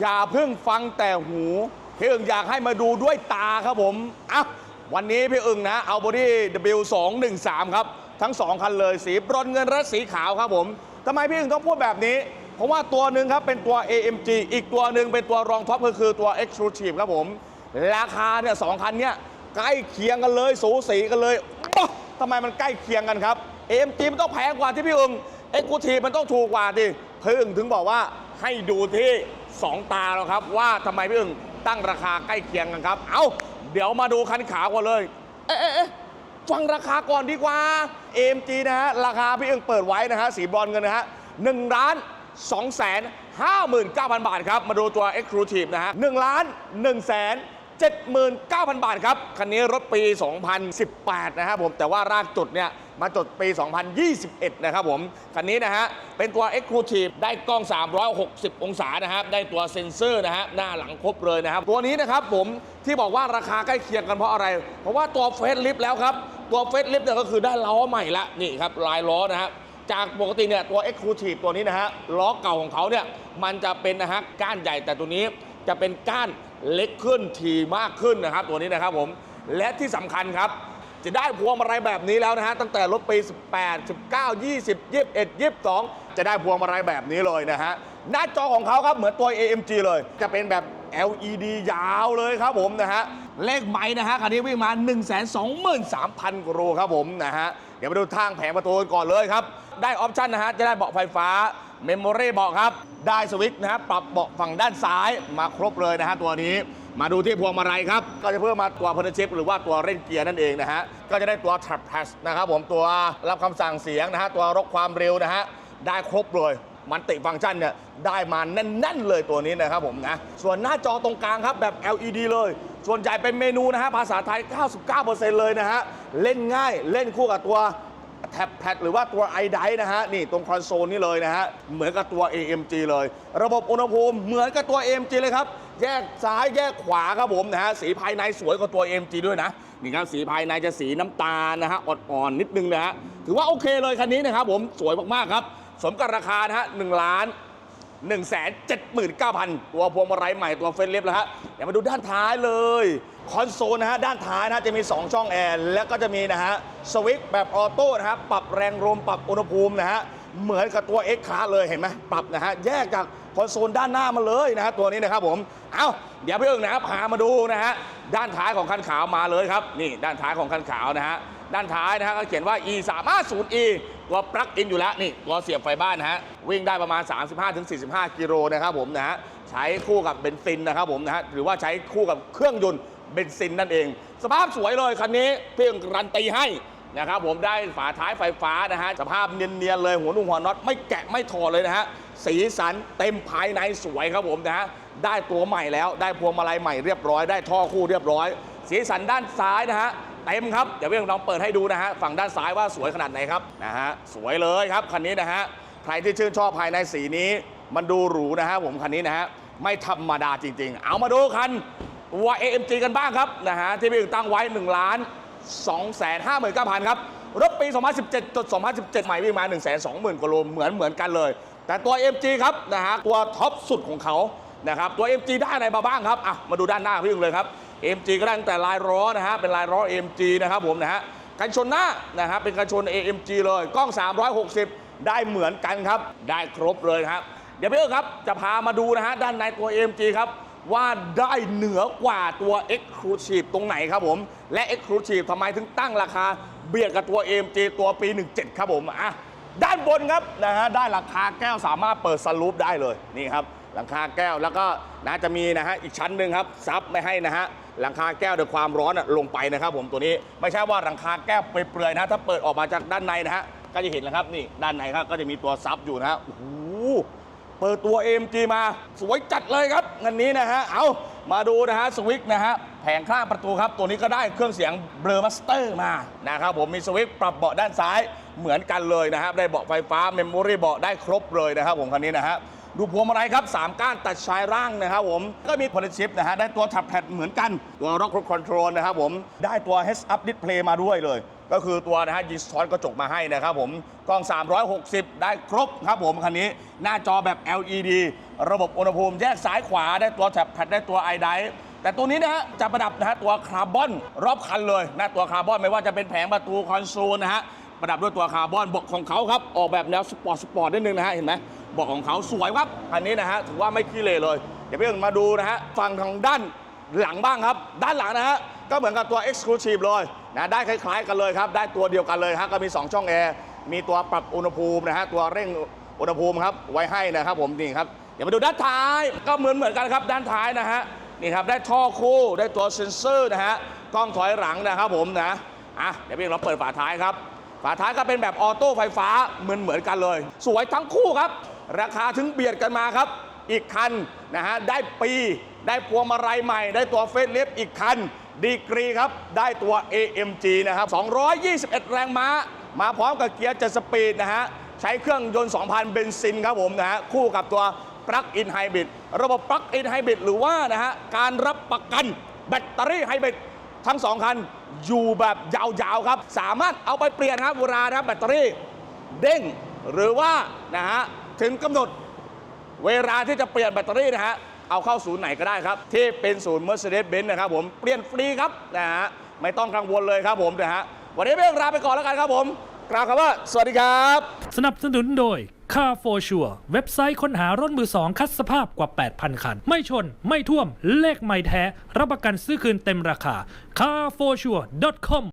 อย่าเพิ่งฟังแต่หูพี่อึ่งอยากให้มาดูด้วยตาครับผมอะวันนี้พี่อึ่งนะเอาบอดี้ W213 ครับ ทั้ง 2 คันเลยสีบรอนเงินและสีขาวครับผมทำไมพี่อึ่งต้องพูดแบบนี้ เพราะว่าตัวหนึ่งครับเป็นตัว AMG อีกตัวหนึ่งเป็นตัวรองท็อปก็คือตัว Exclusive ครับผม ราคาเนี่ยสองคันเนี่ยใกล้เคียงกันเลยสูสีกันเลยทำไมมันใกล้เคียงกันครับ AMG มันต้องแพงกว่าที่พี่อึ่ง Exclusive มันต้องถูกกว่าดิพี่อึ่งถึงบอกว่าให้ดูที่ 2ตาแล้วครับ ว่าทำไมพี่อึ่งตั้งราคาใกล้เคียงกันครับ เอาเดี๋ยวมาดูคันขาวก่อนเลย เอ๊ะเอ๊ะเอ๊ะฟังราคาก่อนดีกว่า AMG นะฮะ ราคาพี่อึ่งเปิดไว้นะฮะ สีบรอนเงินนะฮะหนึ่งล้านสองแสนห้าหมื่นเก้าพันบาทครับ มาดูตัว Exclusive นะฮะหนึ่งล้านหนึ่งแสน 79,000 บาทครับ คันนี้รถปี 2018 นะครับผมแต่ว่ารากจุดเนี่ยมาจดปี 2021 นะครับผม คันนี้นะฮะ เป็นตัว Exclusive ได้กล้อง 360 องศานะครับ ได้ตัวเซ็นเซอร์นะฮะ หน้าหลังครบเลยนะครับ ตัวนี้นะครับผมที่บอกว่าราคาใกล้เคียงกันเพราะอะไร เพราะว่าตัวเฟสลิฟแล้วครับ ตัวเฟสลิฟเนี่ยก็คือได้ล้อใหม่ละ นี่ครับ ลายล้อนะฮะจากปกติเนี่ยตัว Exclusive ตัวนี้นะฮะล้อเก่าของเขาเนี่ยมันจะเป็นนะฮะก้านใหญ่แต่ตัวนี้จะเป็นก้าน เล็กขึ้นทีมากขึ้นนะครับ ตัวนี้นะครับผมและที่สำคัญครับ จะได้พวงมาลัยแบบนี้แล้วนะฮะตั้งแต่รถปี 18 19 20 21 22 จะได้พวงมาลัยแบบนี้เลยนะฮะหน้าจอของเขาครับเหมือนตัว AMG เลย จะเป็นแบบ LED ยาวเลยครับผมนะฮะเลขไม้นะฮะคันนี้วิ่งมา 1 2 3 0 0 0กิโลครับผมนะฮะเดี๋ยวมาดูทางแผงประตูกันก่อนเลยครับ ได้ออปชันนะฮะจะได้เบาะไฟฟ้าเมมโมรี่เบาะครับ ได้สวิตช์นะฮะปรับเบาะฝั่งด้านซ้ายมาครบเลยนะฮะตัวนี้ มาดูที่พวงมาลัยครับ ก็จะเพิ่มมาตัวพันชิปหรือว่าตัวเร่งเกียร์นั่นเองนะฮะ ก็จะได้ตัว Trap p a s นะครับผมตัวรับคำสั่งเสียงนะฮะตัวรกความเร็วนะฮะได้ครบเลยมันติฟังก์ชันเนี่ยได้มาแน่น ๆ เลยตัวนี้นะครับผมนะ ส่วนหน้าจอตรงกลางครับแบบ LED เลย ส่วนใหญ่เป็นเมนูนะฮะภาษาไทย 99%เลยนะฮะ เล่นง่ายเล่นคู่กับตัว แท็บแพดหรือว่าตัว i d i นะฮะนี่ตรงคอนโซลนี่เลยนะฮะเหมือนกับตัว AMG เลย ระบบอุณหภูมิเหมือนกับตัว AMG เลยครับ แยกซ้ายแยกขวาครับผมนะฮะสีภายในสวยกว่าตัว AMG ด้วยนะนี่ครับสีภายในจะสีน้ำตาลนะฮะอ่อนๆนิดนึงนะฮะถือว่าโอเคเลยคันนี้นะครับผมสวยมากๆครับ สมกับราคานะฮะ1ล้าน 1 7 9 0 0 0 ตัวพวงมาลัยใหม่ตัวเฟรนลิฟแล้วฮะเดี๋ยวมาดูด้านท้ายเลย คอนโซลนะฮะด้านท้ายนะฮะจะมี 2 ช่องแอร์แล้วก็จะมีนะฮะสวิตช์แบบออโต้นะฮะปรับแรงลมปรับอุณหภูมินะฮะเหมือนกับตัว X คาเลยเห็นไหมปรับนะฮะแยกจากคอนโซลด้านหน้ามาเลยนะฮะตัวนี้นะครับผมเอาเดี๋ยวพี่เอิงนะครับพามาดูนะฮะด้านท้ายของคันขาวมาเลยครับนี่ด้านท้ายของคันขาวนะฮะ ด้านท้ายนะฮะก็เขียนว่า e 3 5 0 e ตัวปลั๊กอินอยู่แล้วนี่ตัวเสียบไฟบ้านนะฮะวิ่งได้ประมาณ 35-45 กิโลนะครับผมนะฮะใช้คู่กับเบนซินนะครับผมนะฮะหรือว่าใช้คู่กับเครื่องยนต์เบนซินนั่นเอง สภาพสวยเลยคันนี้เพียงรันตีให้นะครับผมได้ฝาท้ายไฟฟ้านะฮะสภาพเนียนๆเลยหัวนุ่งหัวน็อตไม่แกะไม่ถอดเลยนะฮะสีสันเต็มภายในสวยครับผมนะฮะได้ตัวใหม่แล้วได้พวงมาลัยใหม่เรียบร้อยได้ท่อคู่เรียบร้อย สีสันด้านซ้ายนะฮะ เต็มครับ เดี๋ยวพี่ลองเปิดให้ดูนะฮะฝั่งด้านซ้ายว่าสวยขนาดไหนครับนะฮะสวยเลยครับคันนี้นะฮะใครที่ชื่นชอบภายในสีนี้ มันดูหรูนะฮะผมคันนี้นะฮะไม่ธรรมดาจริง ๆ เอามาดูคันตัว AMG กันบ้างครับนะฮะที่พี่ตั้งไว้1ล้าน2 5 9 0 0 0ครับรถปี 2017จด2017 ใหม่วิ่งมา 1 2 0 0 0 0กว่าโลเหมือนเหมือนกันเลย แต่ตัว MG ครับนะฮะตัวท็อปสุดของเขานะครับตัว MG ได้อะไรมาบ้างครับอะมาดูด้านหน้าพี่อึ่งเลยครับ MG ก็ได้ตั้งแต่ลายล้อนะฮะเป็นลายล้อ MG นะครับผมนะฮะกันชนหน้านะฮะเป็นกันชน AMG เลยกล้อง 360 ได้เหมือนกันครับ ได้ครบเลยครับเดี๋ยวพี่เอิร์ครับจะพามาดูนะฮะด้านในตัว AMG ครับว่าได้เหนือกว่าตัว Exclusive ตรงไหนครับผม และ Exclusive ทำไมถึงตั้งราคาเบียดกับตัว AMG ตัวปี 17 ครับผมอะด้านบนครับนะฮะได้ราคาแก้วสามารถเปิดสลูปได้เลยนี่ครับ หลังคาแก้วแล้วก็นะจะมีนะฮะอีกชั้นหนึ่งครับซับไม่ให้นะฮะหลังคาแก้วด้วยความร้อนลงไปนะครับ ผมตัวนี้ไม่ใช่ว่าหลังคาแก้วเปลือยๆนะถ้าเปิดออกมาจากด้านในนะฮะก็จะเห็นนะครับนี่ด้านในครับก็จะมีตัวซับอยู่นะฮะโอ้โหเปิดตัว AMG มาสวยจัดเลยครับงันนี้นะฮะเอามาดูนะฮะสวิตช์นะฮะแผงข้างประตูครับ ตัวนี้ก็ได้เครื่องเสียงเบลอมาสเตอร์มานะครับผมมีสวิตช์ปรับเบาะด้านซ้ายเหมือนกันเลยนะครับ ได้เบาะไฟฟ้าเมมโมรี่เบาะได้ครบเลยนะครับผมคันนี้นะฮะ ดูพวงมาลัยครับ 3 ก้านตัดชายร่างนะครับผม ก็มีพลชิปนะฮะ ได้ตัวทับแพดเหมือนกัน ตัว Rock Control นะครับผม ได้ตัว Heads Up Display มาด้วยเลย ก็คือตัวนะฮะยิงซ้อนกระจกมาให้นะครับผม กล้อง 360 ได้ครบครับผม คันนี้ หน้าจอแบบ LED ระบบอุณหภูมิแยกซ้ายขวาได้ตัวแท็บแพดได้ตัว i d i แต่ตัวนี้นะฮะจะประดับนะฮะตัวคาร์บอนรอบคันเลยนะตัวคาร์บอนไม่ว่าจะเป็นแผงประตูคอนโซลนะฮะประดับด้วยตัวคาร์บอนบอกของเขาครับออกแบบแนวสปอร์ตสปอร์ตนิดนึงนะฮะเห็นไหม บอกของเขาสวยครับอันนี้นะฮะถือว่าไม่ขี้เหร่เลย เดี๋ยวพี่เอิงมาดูนะฮะฝั่งทางด้านหลังบ้างครับ ด้านหลังนะฮะก็เหมือนกับตัว Exclusive เลยนะได้คล้าย ๆ กันเลยครับ ได้ตัวเดียวกันเลยฮะก็มี 2 ช่องแอร์มีตัวปรับอุณหภูมินะฮะตัวเร่งอุณหภูมิครับไว้ให้นะครับผมนี่ครับเดี๋ยวมาดูด้านท้ายก็เหมือนเหมือนกันครับ ด้านท้ายนะฮะนี่ครับได้ท่อคู่ได้ตัวเซ็นเซอร์นะฮะกล้องถอยหลังนะครับผมนะอะเดี๋ยวพี่เอิงเราเปิดฝาท้ายครับ ฝาท้ายก็เป็นแบบออโต้ไฟฟ้าเหมือนเหมือนกันเลย สวยทั้งคู่ครับ ราคาถึงเบียดกันมาครับ อีกคันนะฮะได้ปีได้พวงมาลัยใหม่ ได้ตัวเฟสลิฟอีกคัน ดีกรีครับ ได้ตัว AMG นะครับ 221 แรงม้า มาพร้อมกับเกียร์7สปีดนะฮะใช้เครื่องยนต์ 2,000 เบนซินครับผมนะฮะคู่กับตัวปลั๊กอินไฮบริดระบบปลั๊กอินไฮบริดหรือว่านะฮะการรับประกันแบตเตอรี่ไฮบริดทั้งสองคันอยู่แบบยาวๆครับ สามารถเอาไปเปลี่ยนครับเวลานะครับแบตเตอรี่ เด้งหรือว่านะฮะ ถึงกำหนดเวลาที่จะเปลี่ยนแบตเตอรี่นะฮะ เอาเข้าศูนย์ไหนก็ได้ครับ ที่เป็นศูนย์ Mercedes-Benz นะครับผม เปลี่ยนฟรีครับนะฮะ ไม่ต้องกังวลเลยครับผมนะฮะ วันนี้เรื่องลาไปก่อนแล้วกันครับผม กล่าวคำว่า สวัสดีครับ สนับสนุนโดย Car for Sure เว็บไซต์ค้นหารถมือสองคัดสภาพกว่า 8,000 คัน ไม่ชน ไม่ท่วม เลขไม่แท้ รับประกันซื้อคืนเต็มราคา carforsure.com